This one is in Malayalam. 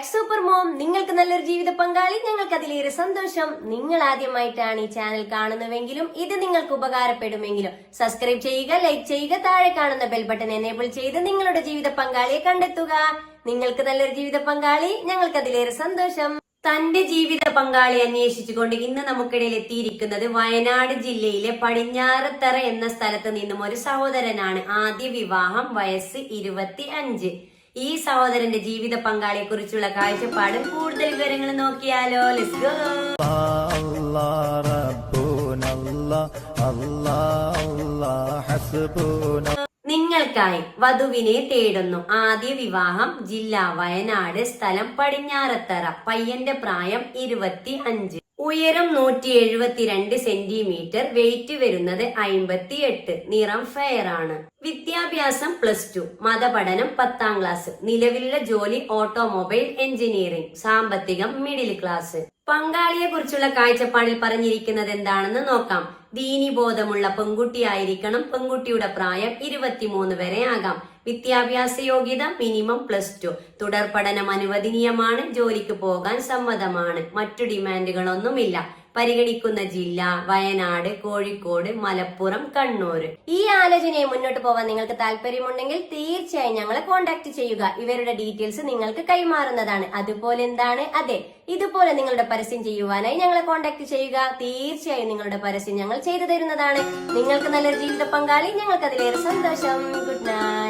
അറ്റ് സൂപ്പർ മോം നിങ്ങൾക്ക് നല്ലൊരു ജീവിത പങ്കാളി ഞങ്ങൾക്ക് അതിലേറെ സന്തോഷം. നിങ്ങൾ ആദ്യമായിട്ടാണ് ഈ ചാനൽ കാണുന്നുവെങ്കിലും ഇത് നിങ്ങൾക്ക് ഉപകാരപ്പെടുമെങ്കിലും സബ്സ്ക്രൈബ് ചെയ്യുക ലൈക്ക് ചെയ്യുക താഴെ കാണുന്ന ബെൽ ബട്ടൺ എനേബിൾ ചെയ്ത് നിങ്ങളുടെ ജീവിത പങ്കാളിയെ കണ്ടെത്തുക. നിങ്ങൾക്ക് നല്ലൊരു ജീവിത പങ്കാളി ഞങ്ങൾക്ക് അതിലേറെ സന്തോഷം. തന്റെ ജീവിത പങ്കാളി അന്വേഷിച്ചുകൊണ്ട് ഇന്ന് നമുക്കിടയിൽ എത്തിയിരിക്കുന്നത് വയനാട് ജില്ലയിലെ പടിഞ്ഞാറത്തറ എന്ന സ്ഥലത്ത് നിന്നും ഒരു സഹോദരനാണ് ആദ്യ വിവാഹം വയസ്സ് ഇരുപത്തി അഞ്ച് ഈ സഹോദരന്റെ ജീവിത പങ്കാളിയെ കുറിച്ചുള്ള കാഴ്ചപ്പാടും കൂടുതൽ വിവരങ്ങൾ നോക്കിയാലോ. ലെറ്റ്സ് ഗോ നിങ്ങൾക്കായി വധുവിനെ തേടുന്നു. ആദ്യ വിവാഹം ജില്ല വയനാട് സ്ഥലം പടിഞ്ഞാറത്തറ പയ്യന്റെ പ്രായം ഇരുപത്തി അഞ്ച് ഉയരം നൂറ്റി എഴുപത്തിരണ്ട് സെന്റിമീറ്റർ വെയിറ്റ് വരുന്നത് അയിമ്പത്തി എട്ട് നിറം ഫെയർ ആണ്. വിദ്യാഭ്യാസം പ്ലസ് ടു മതപഠനം പത്താം ക്ലാസ് നിലവിലുള്ള ജോലി ഓട്ടോമൊബൈൽ എഞ്ചിനീയറിംഗ് സാമ്പത്തികം മിഡിൽ ക്ലാസ് പങ്കാളിയെ കുറിച്ചുള്ള കാഴ്ചപ്പാടിൽ പറഞ്ഞിരിക്കുന്നത് എന്താണെന്ന് നോക്കാം. ദീനിബോധമുള്ള പെൺകുട്ടിയായിരിക്കണം പെൺകുട്ടിയുടെ പ്രായം ഇരുപത്തിമൂന്ന് വരെ ആകാം. വിദ്യാഭ്യാസ യോഗ്യത മിനിമം പ്ലസ് ടു തുടർ പഠനം അനുവദനീയമാണ് ജോലിക്ക് പോകാൻ സമ്മതമാണ്. മറ്റു ഡിമാൻഡുകളൊന്നുമില്ല. പരിഗണിക്കുന്ന ജില്ല വയനാട് കോഴിക്കോട് മലപ്പുറം കണ്ണൂർ. ഈ ആലോചനയെ മുന്നോട്ട് പോകാൻ നിങ്ങൾക്ക് താല്പര്യമുണ്ടെങ്കിൽ തീർച്ചയായും ഞങ്ങളെ കോൺടാക്ട് ചെയ്യുക. ഇവരുടെ ഡീറ്റെയിൽസ് നിങ്ങൾക്ക് കൈമാറുന്നതാണ്. അതുപോലെ എന്താണ്? അതെ ഇതുപോലെ നിങ്ങളുടെ പരസ്യം ചെയ്യുവാനായി ഞങ്ങളെ കോൺടാക്ട് ചെയ്യുക. തീർച്ചയായും നിങ്ങളുടെ പരസ്യം ഞങ്ങൾ ചെയ്തു തരുന്നതാണ്. നിങ്ങൾക്ക് നല്ലൊരു ജീവിത പങ്കാളി ഞങ്ങൾക്ക് അതിലേറെ സന്തോഷം. Good night